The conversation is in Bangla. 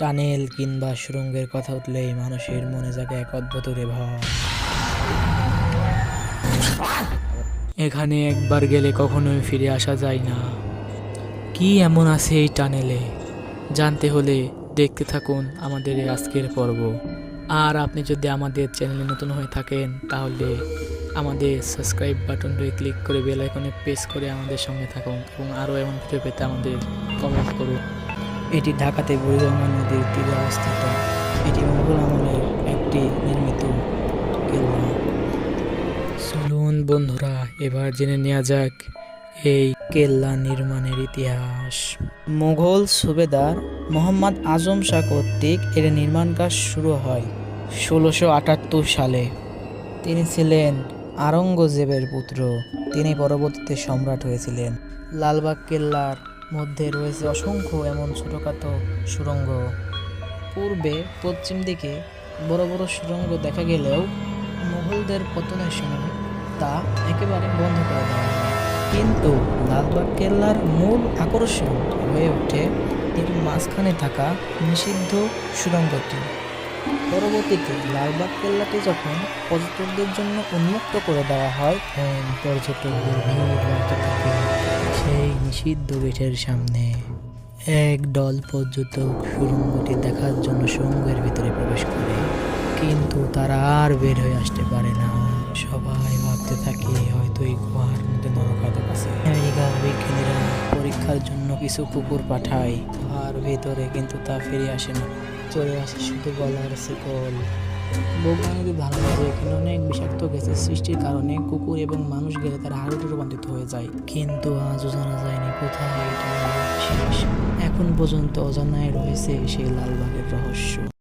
টানেল কিংবা সুরঙ্গের কথা উঠলেই মানুষের মনে জাগে এক অদ্ভুত ভয় এখানে একবার গেলে কখনোই ফিরে আসা যায় না। কি এমন আছে এই টানেলে? জানতে হলে দেখতে থাকুন আমাদের আজকের পর্ব। আর আপনি যদি আমাদের চ্যানেলে নতুন হয়ে থাকেন, তাহলে আমাদের সাবস্ক্রাইব বাটনটি ক্লিক করে বেল আইকনে প্রেস করে আমাদের সঙ্গে থাকুন এবং আরও এমন ভিডিও পেতে আমাদের কমেন্ট করুন। এটি ঢাকাতে বুড়িগঙ্গা নদীর তীরে অবস্থিত। এটি মোগল আমলের একটি নির্মিত কেল্লা চলুন বন্ধুরা এবার জেনে নেওয়া যাক এই কেল্লা নির্মাণের ইতিহাস। মুঘল সুবেদার মোহাম্মদ আজম শাহ কর্তৃক এর নির্মাণ কাজ শুরু হয় ষোলোশো আটাত্তর সালে। তিনি ছিলেন আরঙ্গজেবের পুত্র। তিনি পরবর্তীতে সম্রাট হয়েছিলেন। লালবাগ কেল্লার মধ্যে রয়েছে অসংখ্য এমন ছোটখাটো সুড়ঙ্গ পূর্বে পশ্চিম দিকে বড় বড় সুড়ঙ্গ দেখা গেলেও মুঘলদের পতনের সময় তা একেবারে বন্ধ করে দেওয়া হয় কিন্তু লালবাগ কেল্লার মূল আকর্ষণ হয়ে ওঠে এর মাঝখানে থাকা নিষিদ্ধ সুড়ঙ্গটি পরবর্তীতে লালবাগ কেল্লাটি যখন পর্যটকদের জন্য উন্মুক্ত করে দেওয়া হয় পর্যটকদের ভিড় থাকে। নিষিদ্ধ গেটের সামনে এক দল পর্যটক সুড়ঙ্গটি দেখার জন্য সুড়ঙ্গের ভিতরে প্রবেশ করে। কিন্তু তারা আর বের হয়ে আসতে পারে না। সবাই ভাবতে থাকে, হয়তো এই গুহার মধ্যে নরকাদক আছে বিজ্ঞানীরা পরীক্ষার জন্য কিছু কুকুর পাঠায়। গুহার ভেতরে কিন্তু তা ফিরে আসে না। চলে আসে শুধু গলার শিকল। বৈজ্ঞানিকদের ধারণা যে এখানে অনেক বিষাক্ত গ্যাসের সৃষ্টির কারণে কুকুর এবং মানুষ গেলে তারা হাড়ুতে রূপান্তরিত হয়ে যায়। কিন্তু আজও জানা যায়নি কোথায় এটা শেষ। এখন পর্যন্ত অজানায় রয়েছে সেই লালবাগের রহস্য।